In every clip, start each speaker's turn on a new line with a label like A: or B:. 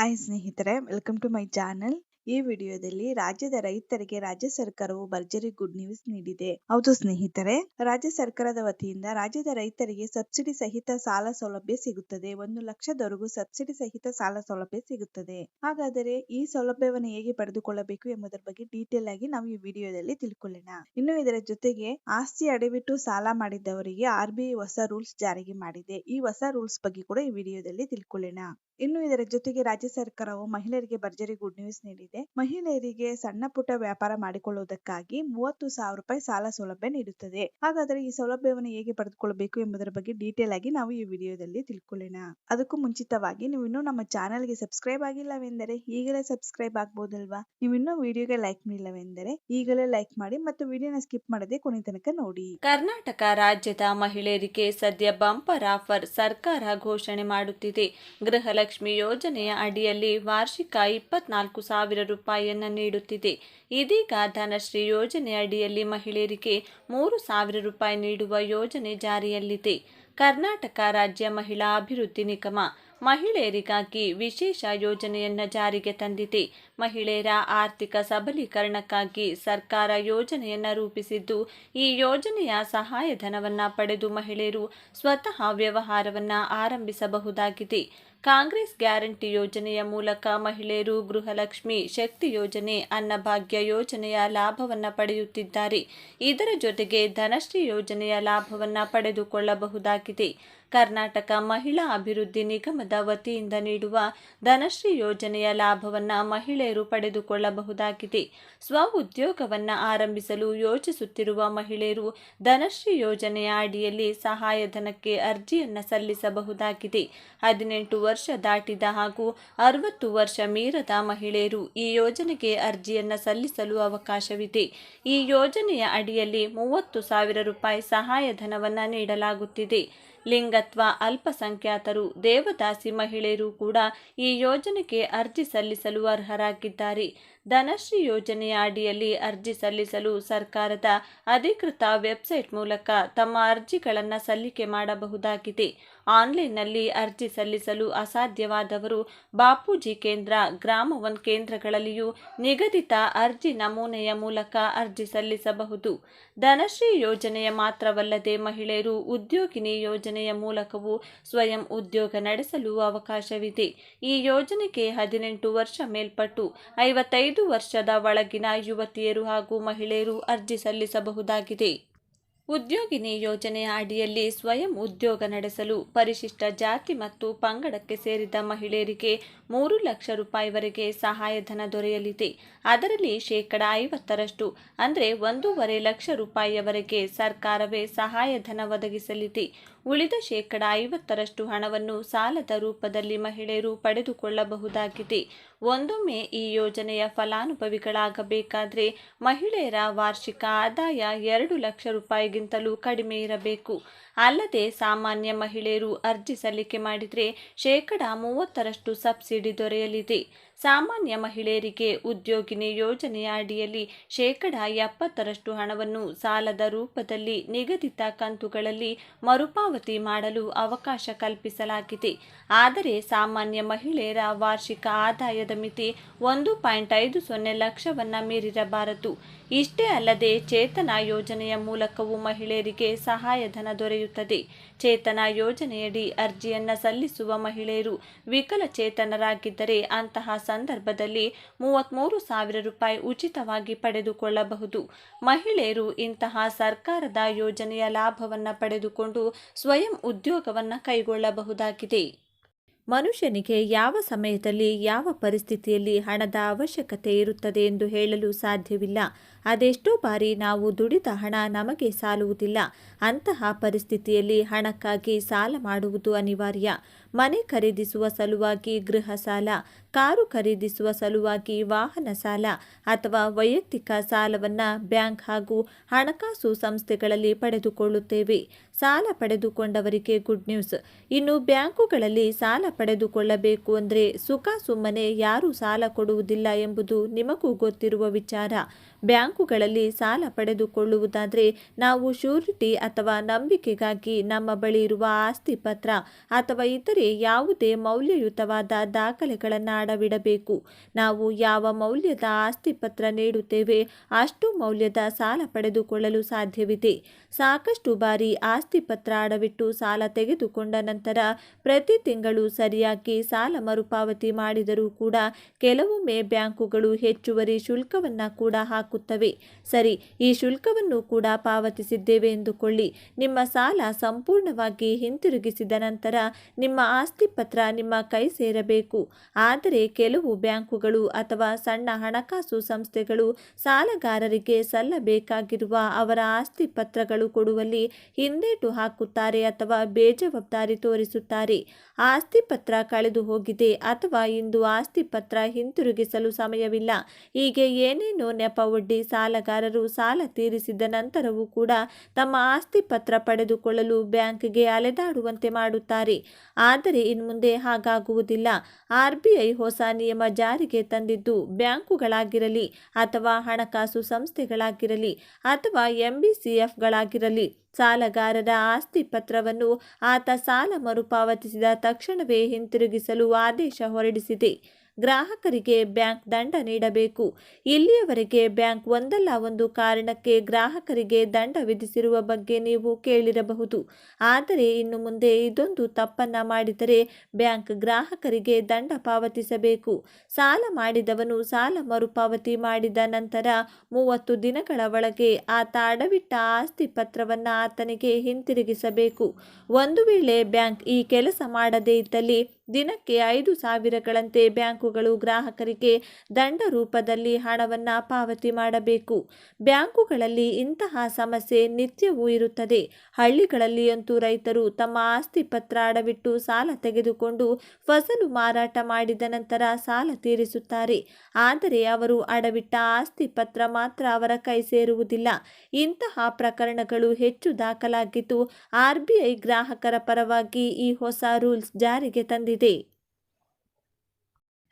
A: Hi സ്നേഹിതരെ welcome to my channel. ಈ ವಿಡಿಯೋದಲ್ಲಿ ರಾಜ್ಯದ ರೈತರಿಗೆ ರಾಜ್ಯ ಸರ್ಕಾರವು ಭರ್ಜರಿ ಗುಡ್ ನ್ಯೂಸ್ ನೀಡಿದೆ. ಹೌದು ಸ್ನೇಹಿತರೆ, ರಾಜ್ಯ ಸರ್ಕಾರದ ವತಿಯಿಂದ ರಾಜ್ಯದ ರೈತರಿಗೆ ಸಬ್ಸಿಡಿ ಸಹಿತ ಸಾಲ ಸೌಲಭ್ಯ ಸಿಗುತ್ತದೆ. ಒಂದು ಲಕ್ಷದವರೆಗೂ ಸಬ್ಸಿಡಿ ಸಹಿತ ಸಾಲ ಸೌಲಭ್ಯ ಸಿಗುತ್ತದೆ. ಹಾಗಾದರೆ ಈ ಸೌಲಭ್ಯವನ್ನು ಹೇಗೆ ಪಡೆದುಕೊಳ್ಳಬೇಕು ಎಂಬುದರ ಬಗ್ಗೆ ಡೀಟೇಲ್ ಆಗಿ ನಾವು ಈ ವಿಡಿಯೋದಲ್ಲಿ ತಿಳ್ಕೊಳ್ಳೋಣ. ಇನ್ನು ಇದರ ಜೊತೆಗೆ ಆಸ್ತಿ ಅಡವಿಟ್ಟು ಸಾಲ ಮಾಡಿದ್ದವರಿಗೆ ಆರ್ಬಿಐ ಹೊಸ ರೂಲ್ಸ್ ಜಾರಿಗೆ ಮಾಡಿದೆ. ಈ ಹೊಸ ರೂಲ್ಸ್ ಬಗ್ಗೆ ಕೂಡ ಈ ವಿಡಿಯೋದಲ್ಲಿ ತಿಳ್ಕೊಳ್ಳೋಣ. ಇನ್ನು ಇದರ ಜೊತೆಗೆ ರಾಜ್ಯ ಸರ್ಕಾರವು ಮಹಿಳೆಯರಿಗೆ ಭರ್ಜರಿ ಗುಡ್ ನ್ಯೂಸ್ ನೀಡಿದೆ. ಮಹಿಳೆಯರಿಗೆ ಸಣ್ಣ ಪುಟ್ಟ ವ್ಯಾಪಾರ ಮಾಡಿಕೊಳ್ಳುವುದಕ್ಕಾಗಿ ಮೂವತ್ತು ಸಾವಿರ ರೂಪಾಯಿ ಸಾಲ ಸೌಲಭ್ಯ ನೀಡುತ್ತದೆ. ಹಾಗಾದರೆ ಈ ಸೌಲಭ್ಯವನ್ನು ಹೇಗೆ ಪಡೆದುಕೊಳ್ಳಬೇಕು ಎಂಬುದರ ಬಗ್ಗೆ ಡೀಟೇಲ್ ಆಗಿ ನಾವು ಈ ವಿಡಿಯೋದಲ್ಲಿ ತಿಳ್ಕೊಳ್ಳೋಣ. ಅದಕ್ಕೂ ಮುಂಚಿತವಾಗಿ ನೀವು ಇನ್ನೂ ನಮ್ಮ ಚಾನೆಲ್ಗೆ ಸಬ್ಸ್ಕ್ರೈಬ್ ಆಗಿಲ್ಲವೆಂದರೆ ಈಗಲೇ ಸಬ್ಸ್ಕ್ರೈಬ್ ಆಗ್ಬೋದಲ್ವಾ? ನೀವು ಇನ್ನೂ ವಿಡಿಯೋಗೆ ಲೈಕ್ ಮಾಡಿಲ್ಲವೆಂದರೆ ಈಗಲೇ ಲೈಕ್ ಮಾಡಿ ಮತ್ತು ವಿಡಿಯೋನ ಸ್ಕಿಪ್ ಮಾಡದೆ ಕೊನೆ ತನಕ ನೋಡಿ.
B: ಕರ್ನಾಟಕ ರಾಜ್ಯದ ಮಹಿಳೆಯರಿಗೆ ಸದ್ಯ ಬಂಪರ್ ಆಫರ್ ಸರ್ಕಾರ ಘೋಷಣೆ ಮಾಡುತ್ತಿದೆ. ಗೃಹಲಕ್ಷ್ಮಿ ಯೋಜನೆಯ ಅಡಿಯಲ್ಲಿ ವಾರ್ಷಿಕ ಇಪ್ಪತ್ನಾಲ್ಕು ಸಾವಿರ ರೂಪಾಯಿಯನ್ನು ನೀಡುತ್ತಿದೆ. ಇದೀಗ ಧನಶ್ರೀ ಯೋಜನೆ ಅಡಿಯಲ್ಲಿ ಮಹಿಳೆಯರಿಗೆ ಮೂರು ಸಾವಿರ ರೂಪಾಯಿ ನೀಡುವ ಯೋಜನೆ ಜಾರಿಯಲ್ಲಿದೆ. ಕರ್ನಾಟಕ ರಾಜ್ಯ ಮಹಿಳಾ ಅಭಿವೃದ್ಧಿ ನಿಗಮ ಮಹಿಳೆಯರಿಗಾಗಿ ವಿಶೇಷ ಯೋಜನೆಯನ್ನು ಜಾರಿಗೆ ತಂದಿದೆ. ಮಹಿಳೆಯರ ಆರ್ಥಿಕ ಸಬಲೀಕರಣಕ್ಕಾಗಿ ಸರ್ಕಾರ ಯೋಜನೆಯನ್ನು ರೂಪಿಸಿದ್ದು, ಈ ಯೋಜನೆಯ ಸಹಾಯಧನವನ್ನು ಪಡೆದು ಮಹಿಳೆಯರು ಸ್ವತಃ ವ್ಯವಹಾರವನ್ನು ಆರಂಭಿಸಬಹುದಾಗಿದೆ. ಕಾಂಗ್ರೆಸ್ ಗ್ಯಾರಂಟಿ ಯೋಜನೆಯ ಮೂಲಕ ಮಹಿಳೆಯರು ಗೃಹಲಕ್ಷ್ಮಿ ಶಕ್ತಿ ಯೋಜನೆ, ಅನ್ನಭಾಗ್ಯ ಯೋಜನೆಯ ಲಾಭವನ್ನ ಪಡೆಯುತ್ತಿದ್ದಾರೆ. ಇದರ ಜೊತೆಗೆ ಧನಶ್ರೀ ಯೋಜನೆಯ ಲಾಭವನ್ನ ಪಡೆದುಕೊಳ್ಳಬಹುದಾಗಿದೆ. ಕರ್ನಾಟಕ ಮಹಿಳಾ ಅಭಿವೃದ್ಧಿ ನಿಗಮದ ವತಿಯಿಂದ ನೀಡುವ ಧನಶ್ರೀ ಯೋಜನೆಯ ಲಾಭವನ್ನು ಮಹಿಳೆಯರು ಪಡೆದುಕೊಳ್ಳಬಹುದಾಗಿದೆ. ಸ್ವ ಉದ್ಯೋಗವನ್ನ ಆರಂಭಿಸಲು ಯೋಚಿಸುತ್ತಿರುವ ಮಹಿಳೆಯರು ಧನಶ್ರೀ ಯೋಜನೆಯ ಅಡಿಯಲ್ಲಿ ಸಹಾಯಧನಕ್ಕೆ ಅರ್ಜಿಯನ್ನು ಸಲ್ಲಿಸಬಹುದಾಗಿದೆ. ಹದಿನೆಂಟು ವರ್ಷ ದಾಟಿದ ಹಾಗೂ ಅರವತ್ತು ವರ್ಷ ಮೀರದ ಮಹಿಳೆಯರು ಈ ಯೋಜನೆಗೆ ಅರ್ಜಿಯನ್ನು ಸಲ್ಲಿಸಲು ಅವಕಾಶವಿದೆ. ಈ ಯೋಜನೆಯ ಅಡಿಯಲ್ಲಿ ಮೂವತ್ತು ಸಾವಿರ ರೂಪಾಯಿ ಸಹಾಯಧನವನ್ನು ನೀಡಲಾಗುತ್ತಿದೆ. ಲಿಂಗತ್ವ ಅಲ್ಪಸಂಖ್ಯಾತರು, ದೇವದಾಸಿ ಮಹಿಳೆಯರು ಕೂಡ ಈ ಯೋಜನೆಗೆ ಅರ್ಜಿ ಸಲ್ಲಿಸಲು ಅರ್ಹರಾಗಿದ್ದಾರೆ. ಧನಶ್ರೀ ಯೋಜನೆಯ ಅಡಿಯಲ್ಲಿ ಅರ್ಜಿ ಸಲ್ಲಿಸಲು ಸರ್ಕಾರದ ಅಧಿಕೃತ ವೆಬ್ಸೈಟ್ ಮೂಲಕ ತಮ್ಮ ಅರ್ಜಿಗಳನ್ನು ಸಲ್ಲಿಕೆ ಮಾಡಬಹುದಾಗಿದೆ. ಆನ್ಲೈನ್ನಲ್ಲಿ ಅರ್ಜಿ ಸಲ್ಲಿಸಲು ಅಸಾಧ್ಯವಾದವರು ಬಾಪೂಜಿ ಕೇಂದ್ರ, ಗ್ರಾಮ ಒನ್ ಕೇಂದ್ರಗಳಲ್ಲಿಯೂ ನಿಗದಿತ ಅರ್ಜಿ ನಮೂನೆಯ ಮೂಲಕ ಅರ್ಜಿ ಸಲ್ಲಿಸಬಹುದು. ಧನಶ್ರೀ ಯೋಜನೆಯ ಮಾತ್ರವಲ್ಲದೆ ಮಹಿಳೆಯರು ಉದ್ಯೋಗಿನಿ ಯೋಜನೆಯ ಮೂಲಕವೂ ಸ್ವಯಂ ಉದ್ಯೋಗ ನಡೆಸಲು ಅವಕಾಶವಿದೆ. ಈ ಯೋಜನೆಗೆ ಹದಿನೆಂಟು ವರ್ಷ ಮೇಲ್ಪಟ್ಟು ಐವತ್ತೈದು ವರ್ಷದ ಒಳಗಿನ ಯುವತಿಯರು ಹಾಗೂ ಮಹಿಳೆಯರು ಅರ್ಜಿ ಸಲ್ಲಿಸಬಹುದಾಗಿದೆ. ಉದ್ಯೋಗಿನಿ ಯೋಜನೆಯ ಅಡಿಯಲ್ಲಿ ಸ್ವಯಂ ಉದ್ಯೋಗ ನಡೆಸಲು ಪರಿಶಿಷ್ಟ ಜಾತಿ ಮತ್ತು ಪಂಗಡಕ್ಕೆ ಸೇರಿದ ಮಹಿಳೆಯರಿಗೆ ಮೂರು ಲಕ್ಷ ರೂಪಾಯಿವರೆಗೆ ಸಹಾಯಧನ ದೊರೆಯಲಿದೆ. ಅದರಲ್ಲಿ ಶೇಕಡ ಐವತ್ತರಷ್ಟು, ಅಂದರೆ ಒಂದೂವರೆ ಲಕ್ಷ ರೂಪಾಯಿಯವರೆಗೆ ಸರ್ಕಾರವೇ ಸಹಾಯಧನ ಒದಗಿಸಲಿದೆ. ಉಳಿದ ಶೇಕಡ ಐವತ್ತರಷ್ಟು ಹಣವನ್ನು ಸಾಲದ ರೂಪದಲ್ಲಿ ಮಹಿಳೆಯರು ಪಡೆದುಕೊಳ್ಳಬಹುದಾಗಿದೆ. ಒಂದೊಮ್ಮೆ ಈ ಯೋಜನೆಯ ಫಲಾನುಭವಿಗಳಾಗಬೇಕಾದರೆ ಮಹಿಳೆಯರ ವಾರ್ಷಿಕ ಆದಾಯ ಎರಡು ಲಕ್ಷ ರೂಪಾಯಿಗಿಂತಲೂ ಕಡಿಮೆ ಇರಬೇಕು. ಅಲ್ಲದೆ ಸಾಮಾನ್ಯ ಮಹಿಳೆಯರು ಅರ್ಜಿ ಸಲ್ಲಿಕೆ ಮಾಡಿದರೆ ಶೇಕಡ ಮೂವತ್ತರಷ್ಟು ಸಬ್ಸಿಡಿ ದೊರೆಯಲಿದೆ. ಸಾಮಾನ್ಯ ಮಹಿಳೆಯರಿಗೆ ಉದ್ಯೋಗಿನಿ ಯೋಜನೆಯ ಅಡಿಯಲ್ಲಿ ಶೇಕಡ ಎಪ್ಪತ್ತರಷ್ಟು ಹಣವನ್ನು ಸಾಲದ ರೂಪದಲ್ಲಿ ನಿಗದಿತ ಕಂತುಗಳಲ್ಲಿ ಮರುಪಾವತಿ ಮಾಡಲು ಅವಕಾಶ ಕಲ್ಪಿಸಲಾಗಿದೆ. ಆದರೆ ಸಾಮಾನ್ಯ ಮಹಿಳೆಯರ ವಾರ್ಷಿಕ ಆದಾಯದ ಮಿತಿ ಒಂದು ಪಾಯಿಂಟ್ ಐದು ಸೊನ್ನೆ ಲಕ್ಷವನ್ನು ಮೀರಿರಬಾರದು. ಇಷ್ಟೇ ಅಲ್ಲದೆ ಚೇತನ ಯೋಜನೆಯ ಮೂಲಕವೂ ಮಹಿಳೆಯರಿಗೆ ಸಹಾಯಧನ ದೊರೆಯುತ್ತದೆ. ಚೇತನ ಯೋಜನೆಯಡಿ ಅರ್ಜಿಯನ್ನು ಸಲ್ಲಿಸುವ ಮಹಿಳೆಯರು ವಿಕಲಚೇತನರಾಗಿದ್ದರೆ ಅಂತಹ ಸಂದರ್ಭದಲ್ಲಿ ಮೂವತ್ತ್ಮೂರು ಸಾವಿರ ರೂಪಾಯಿ ಉಚಿತವಾಗಿ ಪಡೆದುಕೊಳ್ಳಬಹುದು. ಮಹಿಳೆಯರು ಇಂತಹ ಸರ್ಕಾರದ ಯೋಜನೆಯ ಲಾಭವನ್ನು ಪಡೆದುಕೊಂಡು ಸ್ವಯಂ ಉದ್ಯೋಗವನ್ನು ಕೈಗೊಳ್ಳಬಹುದಾಗಿದೆ. ಮನುಷ್ಯನಿಗೆ ಯಾವ ಸಮಯದಲ್ಲಿ, ಯಾವ ಪರಿಸ್ಥಿತಿಯಲ್ಲಿ ಹಣದ ಅವಶ್ಯಕತೆ ಇರುತ್ತದೆ ಎಂದು ಹೇಳಲು ಸಾಧ್ಯವಿಲ್ಲ. ಅದೆಷ್ಟೋ ಬಾರಿ ನಾವು ದುಡಿದ ಹಣ ನಮಗೆ ಸಾಲುವುದಿಲ್ಲ. ಅಂತಹ ಪರಿಸ್ಥಿತಿಯಲ್ಲಿ ಹಣಕ್ಕಾಗಿ ಸಾಲ ಮಾಡುವುದು ಅನಿವಾರ್ಯ. ಮನೆ ಖರೀದಿಸುವ ಸಲುವಾಗಿ ಗೃಹ ಸಾಲ, ಕಾರು ಖರೀದಿಸುವ ಸಲುವಾಗಿ ವಾಹನ ಸಾಲ ಅಥವಾ ವೈಯಕ್ತಿಕ ಸಾಲವನ್ನು ಬ್ಯಾಂಕ್ ಹಾಗೂ ಹಣಕಾಸು ಸಂಸ್ಥೆಗಳಲ್ಲಿ ಪಡೆದುಕೊಳ್ಳುತ್ತೇವೆ. ಸಾಲ ಪಡೆದುಕೊಂಡವರಿಗೆ ಗುಡ್ ನ್ಯೂಸ್. ಇನ್ನು ಬ್ಯಾಂಕುಗಳಲ್ಲಿ ಸಾಲ ಪಡೆದುಕೊಳ್ಳಬೇಕು ಅಂದರೆ ಸುಖ ಸುಮ್ಮನೆ ಯಾರೂ ಸಾಲ ಕೊಡುವುದಿಲ್ಲ ಎಂಬುದು ನಿಮಗೂ ಗೊತ್ತಿರುವ ವಿಚಾರ. ಬ್ಯಾಂಕುಗಳಲ್ಲಿ ಸಾಲ ಪಡೆದುಕೊಳ್ಳುವುದಾದರೆ ನಾವು ಶ್ಯೂರಿಟಿ ಅಥವಾ ನಂಬಿಕೆಗಾಗಿ ನಮ್ಮ ಬಳಿ ಇರುವ ಆಸ್ತಿ ಪತ್ರ ಅಥವಾ ಇತರೆ ಯಾವುದೇ ಮೌಲ್ಯಯುತವಾದ ದಾಖಲೆಗಳನ್ನು ಅಡವಿಡಬೇಕು. ನಾವು ಯಾವ ಮೌಲ್ಯದ ಆಸ್ತಿ ಪತ್ರ ನೀಡುತ್ತೇವೆ ಅಷ್ಟು ಮೌಲ್ಯದ ಸಾಲ ಪಡೆದುಕೊಳ್ಳಲು ಸಾಧ್ಯವಿದೆ. ಸಾಕಷ್ಟು ಬಾರಿ ಆಸ್ತಿ ಪತ್ರ ಅಡವಿಟ್ಟು ಸಾಲ ತೆಗೆದುಕೊಂಡ ನಂತರ ಪ್ರತಿ ತಿಂಗಳು ಸರಿಯಾಗಿ ಸಾಲ ಮರುಪಾವತಿ ಮಾಡಿದರೂ ಕೂಡ ಕೆಲವೊಮ್ಮೆ ಬ್ಯಾಂಕುಗಳು ಹೆಚ್ಚುವರಿ ಶುಲ್ಕವನ್ನು ಕೂಡ ಹಾಕುತ್ತವೆ. ಸರಿ, ಈ ಶುಲ್ಕವನ್ನು ಕೂಡ ಪಾವತಿಸಿದ್ದೇವೆ ಎಂದುಕೊಳ್ಳಿ. ನಿಮ್ಮ ಸಾಲ ಸಂಪೂರ್ಣವಾಗಿ ಹಿಂತಿರುಗಿಸಿದ ನಂತರ ನಿಮ್ಮ ಆಸ್ತಿ ಪತ್ರ ನಿಮ್ಮ ಕೈ ಸೇರಬೇಕು. ಆದರೆ ಕೆಲವು ಬ್ಯಾಂಕುಗಳು ಅಥವಾ ಸಣ್ಣ ಹಣಕಾಸು ಸಂಸ್ಥೆಗಳು ಸಾಲಗಾರರಿಗೆ ಸಲ್ಲಬೇಕಾಗಿರುವ ಅವರ ಆಸ್ತಿ ಪತ್ರಗಳು ಕೊಡುವಲ್ಲಿ ಹಿಂದೇಟು ಹಾಕುತ್ತಾರೆ ಅಥವಾ ಬೇಜವಾಬ್ದಾರಿ ತೋರಿಸುತ್ತಾರೆ. ಆಸ್ತಿ ಪತ್ರ ಕಳೆದು ಹೋಗಿದೆ ಅಥವಾ ಇಂದು ಆಸ್ತಿ ಪತ್ರ ಹಿಂತಿರುಗಿಸಲು ಸಮಯವಿಲ್ಲ. ಹೀಗೆ ಏನೇನೋ ನೆಪ ಒಡ್ಡಿ ಸಾಲಗಾರರು ಸಾಲ ತೀರಿಸಿದ ನಂತರವೂ ಕೂಡ ತಮ್ಮ ಆಸ್ತಿ ಪತ್ರ ಪಡೆದುಕೊಳ್ಳಲು ಬ್ಯಾಂಕ್ಗೆ ಅಲೆದಾಡುವಂತೆ ಮಾಡುತ್ತಾರೆ. ಆದರೆ ಇನ್ಮುಂದೆ ಹಾಗಾಗುವುದಿಲ್ಲ. ಆರ್ ಬಿ ಐ ಹೊಸ ನಿಯಮ ಜಾರಿಗೆ ತಂದಿದ್ದು ಬ್ಯಾಂಕುಗಳಾಗಿರಲಿ ಅಥವಾ ಹಣಕಾಸು ಸಂಸ್ಥೆಗಳಾಗಿರಲಿ ಅಥವಾ ಎಂಬಿಸಿಎಫ್ಗಳಾಗಿರಲಿ, ಸಾಲಗಾರರ ಆಸ್ತಿ ಪತ್ರವನ್ನು ಆತ ಸಾಲ ಮರುಪಾವತಿಸಿದ ತಕ್ಷಣವೇ ಹಿಂತಿರುಗಿಸಲು ಆದೇಶ ಹೊರಡಿಸಿದೆ. ಗ್ರಾಹಕರಿಗೆ ಬ್ಯಾಂಕ್ ದಂಡ ನೀಡಬೇಕು. ಇಲ್ಲಿಯವರೆಗೆ ಬ್ಯಾಂಕ್ ಒಂದಲ್ಲ ಒಂದು ಕಾರಣಕ್ಕೆ ಗ್ರಾಹಕರಿಗೆ ದಂಡ ವಿಧಿಸಿರುವ ಬಗ್ಗೆ ನೀವು ಕೇಳಿರಬಹುದು. ಆದರೆ ಇನ್ನು ಮುಂದೆ ಇದೊಂದು ತಪ್ಪನ್ನ ಮಾಡಿದರೆ ಬ್ಯಾಂಕ್ ಗ್ರಾಹಕರಿಗೆ ದಂಡ ಪಾವತಿಸಬೇಕು. ಸಾಲ ಮಾಡಿದವನು ಸಾಲ ಮರುಪಾವತಿ ಮಾಡಿದ ನಂತರ ಮೂವತ್ತು ದಿನಗಳ ಒಳಗೆ ಆತ ಅಡವಿಟ್ಟ ಆಸ್ತಿ ಪತ್ರವನ್ನು ಆತನಿಗೆ ಹಿಂತಿರುಗಿಸಬೇಕು. ಒಂದು ವೇಳೆ ಬ್ಯಾಂಕ್ ಈ ಕೆಲಸ ಮಾಡದೇ ಇದ್ದಲ್ಲಿ ದಿನಕ್ಕೆ ಐದು ಸಾವಿರಗಳಂತೆ ಬ್ಯಾಂಕುಗಳು ಗ್ರಾಹಕರಿಗೆ ದಂಡ ರೂಪದಲ್ಲಿ ಹಣವನ್ನು ಪಾವತಿ ಮಾಡಬೇಕು. ಬ್ಯಾಂಕುಗಳಲ್ಲಿ ಇಂತಹ ಸಮಸ್ಯೆ ನಿತ್ಯವೂ ಇರುತ್ತದೆ. ಹಳ್ಳಿಗಳಲ್ಲಿಯಂತೂ ರೈತರು ತಮ್ಮ ಆಸ್ತಿ ಪತ್ರ ಅಡವಿಟ್ಟು ಸಾಲ ತೆಗೆದುಕೊಂಡು ಫಸಲು ಮಾರಾಟ ಮಾಡಿದ ನಂತರ ಸಾಲ ತೀರಿಸುತ್ತಾರೆ. ಆದರೆ ಅವರು ಅಡವಿಟ್ಟ ಆಸ್ತಿ ಪತ್ರ ಮಾತ್ರ ಅವರ ಕೈ ಸೇರುವುದಿಲ್ಲ. ಇಂತಹ ಪ್ರಕರಣಗಳು ಹೆಚ್ಚು ದಾಖಲಾಗಿದ್ದು ಆರ್ಬಿಐ ಗ್ರಾಹಕರ ಪರವಾಗಿ ಈ ಹೊಸ ರೂಲ್ಸ್ ಜಾರಿಗೆ ತಂದಿದೆ.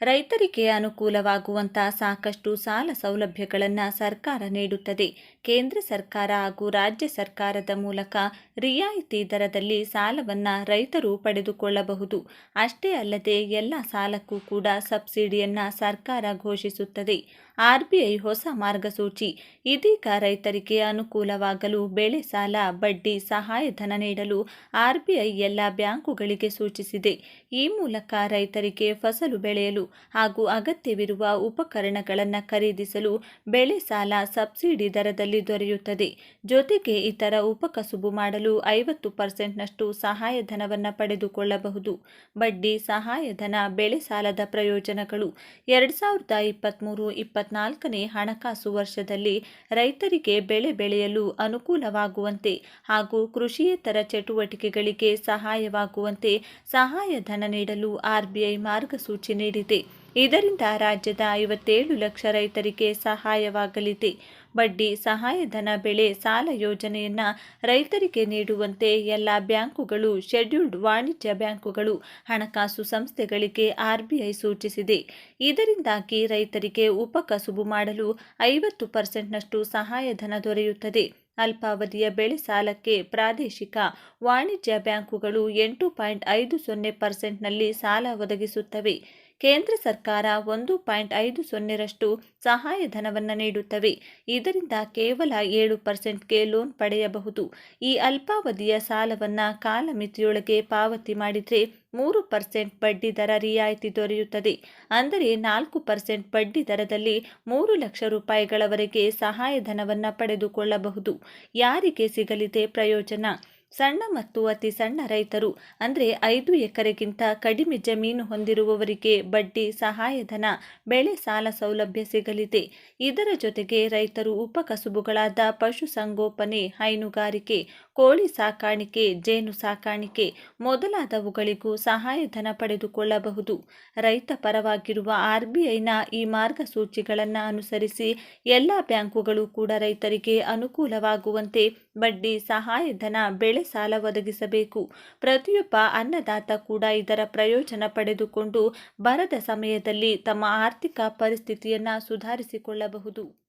B: ರೈತರಿಗೆ ಅನುಕೂಲವಾಗುವಂಥ ಸಾಕಷ್ಟು ಸಾಲ ಸೌಲಭ್ಯಗಳನ್ನು ಸರ್ಕಾರ ನೀಡುತ್ತದೆ. ಕೇಂದ್ರ ಸರ್ಕಾರ ಹಾಗೂ ರಾಜ್ಯ ಸರ್ಕಾರದ ಮೂಲಕ ರಿಯಾಯಿತಿ ದರದಲ್ಲಿ ಸಾಲವನ್ನು ರೈತರು ಪಡೆದುಕೊಳ್ಳಬಹುದು. ಅಷ್ಟೇ ಅಲ್ಲದೆ ಎಲ್ಲ ಸಾಲಕ್ಕೂ ಕೂಡ ಸಬ್ಸಿಡಿಯನ್ನು ಸರ್ಕಾರ ಘೋಷಿಸುತ್ತದೆ. ಆರ್ಬಿಐ ಹೊಸ ಮಾರ್ಗಸೂಚಿ. ಇದೀಗ ರೈತರಿಗೆ ಅನುಕೂಲವಾಗಲು ಬೆಳೆ ಸಾಲ, ಬಡ್ಡಿ, ಸಹಾಯಧನ ನೀಡಲು ಆರ್ಬಿಐ ಎಲ್ಲ ಬ್ಯಾಂಕುಗಳಿಗೆ ಸೂಚಿಸಿದೆ. ಈ ಮೂಲಕ ರೈತರಿಗೆ ಫಸಲು ಬೆಳೆಯಲು ಹಾಗೂ ಅಗತ್ಯವಿರುವ ಉಪಕರಣಗಳನ್ನು ಖರೀದಿಸಲು ಬೆಳೆ ಸಾಲ ಸಬ್ಸಿಡಿ ದರದಲ್ಲಿ ದೊರೆಯುತ್ತದೆ. ಜೊತೆಗೆ ಇತರ ಉಪಕಸುಬು ಮಾಡಲು ಐವತ್ತು ಪರ್ಸೆಂಟ್ನಷ್ಟು ಸಹಾಯಧನವನ್ನು ಪಡೆದುಕೊಳ್ಳಬಹುದು. ಬಡ್ಡಿ, ಸಹಾಯಧನ, ಬೆಳೆ ಸಾಲದ ಪ್ರಯೋಜನಗಳು. ಎರಡು ಸಾವಿರದ ಇಪ್ಪತ್ತ್ಮೂರು ಇಪ್ಪತ್ನಾಲ್ಕನೇ ಹಣಕಾಸು ವರ್ಷದಲ್ಲಿ ರೈತರಿಗೆ ಬೆಳೆ ಬೆಳೆಯಲು ಅನುಕೂಲವಾಗುವಂತೆ ಹಾಗೂ ಕೃಷಿಯೇತರ ಚಟುವಟಿಕೆಗಳಿಗೆ ಸಹಾಯವಾಗುವಂತೆ ಸಹಾಯಧನ ನೀಡಲು ಆರ್ಬಿಐ ಮಾರ್ಗಸೂಚಿ ನೀಡಿದೆ. ಇದರಿಂದ ರಾಜ್ಯದ ಐವತ್ತೇಳು ಲಕ್ಷ ರೈತರಿಗೆ ಸಹಾಯವಾಗಲಿದೆ. ಬಡ್ಡಿ, ಸಹಾಯಧನ ಬೆಳೆ, ಸಾಲ ಯೋಜನೆಯನ್ನು ರೈತರಿಗೆ ನೀಡುವಂತೆ ಎಲ್ಲ ಬ್ಯಾಂಕುಗಳು, ಶೆಡ್ಯೂಲ್ಡ್ ವಾಣಿಜ್ಯ ಬ್ಯಾಂಕುಗಳು ಹಣಕಾಸು ಸಂಸ್ಥೆಗಳಿಗೆ ಆರ್ಬಿಐ ಸೂಚಿಸಿದೆ. ಇದರಿಂದಾಗಿ ರೈತರಿಗೆ ಉಪಕಸುಬು ಮಾಡಲು ಐವತ್ತು ಪರ್ಸೆಂಟ್ನಷ್ಟು ಸಹಾಯಧನ ದೊರೆಯುತ್ತದೆ. ಅಲ್ಪಾವಧಿಯ ಬೆಳೆ ಸಾಲಕ್ಕೆ ಪ್ರಾದೇಶಿಕ ವಾಣಿಜ್ಯ ಬ್ಯಾಂಕುಗಳು ಎಂಟು ಪಾಯಿಂಟ್ ಐದು ಸೊನ್ನೆ ಪರ್ಸೆಂಟ್ನಲ್ಲಿ ಸಾಲ ಒದಗಿಸುತ್ತವೆ. ಕೇಂದ್ರ ಸರ್ಕಾರ ಒಂದು ಪಾಯಿಂಟ್ ಐದು ಸೊನ್ನೆರಷ್ಟು ಸಹಾಯಧನವನ್ನು ನೀಡುತ್ತವೆ. ಇದರಿಂದ ಕೇವಲ ಏಳು ಪರ್ಸೆಂಟ್ಗೆ ಲೋನ್ ಪಡೆಯಬಹುದು. ಈ ಅಲ್ಪಾವಧಿಯ ಸಾಲವನ್ನು ಕಾಲಮಿತಿಯೊಳಗೆ ಪಾವತಿ ಮಾಡಿದರೆ ಮೂರು ಪರ್ಸೆಂಟ್ ಬಡ್ಡಿ ದರ ರಿಯಾಯಿತಿ ದೊರೆಯುತ್ತದೆ. ಅಂದರೆ ನಾಲ್ಕು ಪರ್ಸೆಂಟ್ ಬಡ್ಡಿ ದರದಲ್ಲಿ ಮೂರು ಲಕ್ಷ ರೂಪಾಯಿಗಳವರೆಗೆ ಸಹಾಯಧನವನ್ನು ಪಡೆದುಕೊಳ್ಳಬಹುದು. ಯಾರಿಗೆ ಸಿಗಲಿದೆ ಪ್ರಯೋಜನ? ಸಣ್ಣ ಮತ್ತು ಅತಿ ಸಣ್ಣ ರೈತರು, ಅಂದರೆ ಐದು ಎಕರೆಗಿಂತ ಕಡಿಮೆ ಜಮೀನು ಹೊಂದಿರುವವರಿಗೆ ಬಡ್ಡಿ, ಸಹಾಯಧನ, ಬೆಳೆ ಸಾಲ ಸೌಲಭ್ಯ ಸಿಗಲಿದೆ. ಇದರ ಜೊತೆಗೆ ರೈತರು ಉಪಕಸುಬುಗಳಾದ ಪಶುಸಂಗೋಪನೆ, ಹೈನುಗಾರಿಕೆ ಕೋಳಿ ಸಾಕಾಣಿಕೆ, ಜೇನು ಸಾಕಾಣಿಕೆ ಮೊದಲಾದವುಗಳಿಗೂ ಸಹಾಯಧನ ಪಡೆದುಕೊಳ್ಳಬಹುದು. ರೈತ ಪರವಾಗಿರುವ ಆರ್ಬಿಐನ ಈ ಮಾರ್ಗಸೂಚಿಗಳನ್ನು ಅನುಸರಿಸಿ ಎಲ್ಲ ಬ್ಯಾಂಕುಗಳು ಕೂಡ ರೈತರಿಗೆ ಅನುಕೂಲವಾಗುವಂತೆ ಬಡ್ಡಿ ಸಹಾಯಧನ ಬೆಳೆ ಸಾಲ ಒದಗಿಸಬೇಕು. ಪ್ರತಿಯೊಬ್ಬ ಅನ್ನದಾತ ಕೂಡ ಇದರ ಪ್ರಯೋಜನ ಪಡೆದುಕೊಂಡು ಬರದ ಸಮಯದಲ್ಲಿ ತಮ್ಮ ಆರ್ಥಿಕ ಪರಿಸ್ಥಿತಿಯನ್ನು ಸುಧಾರಿಸಿಕೊಳ್ಳಬಹುದು.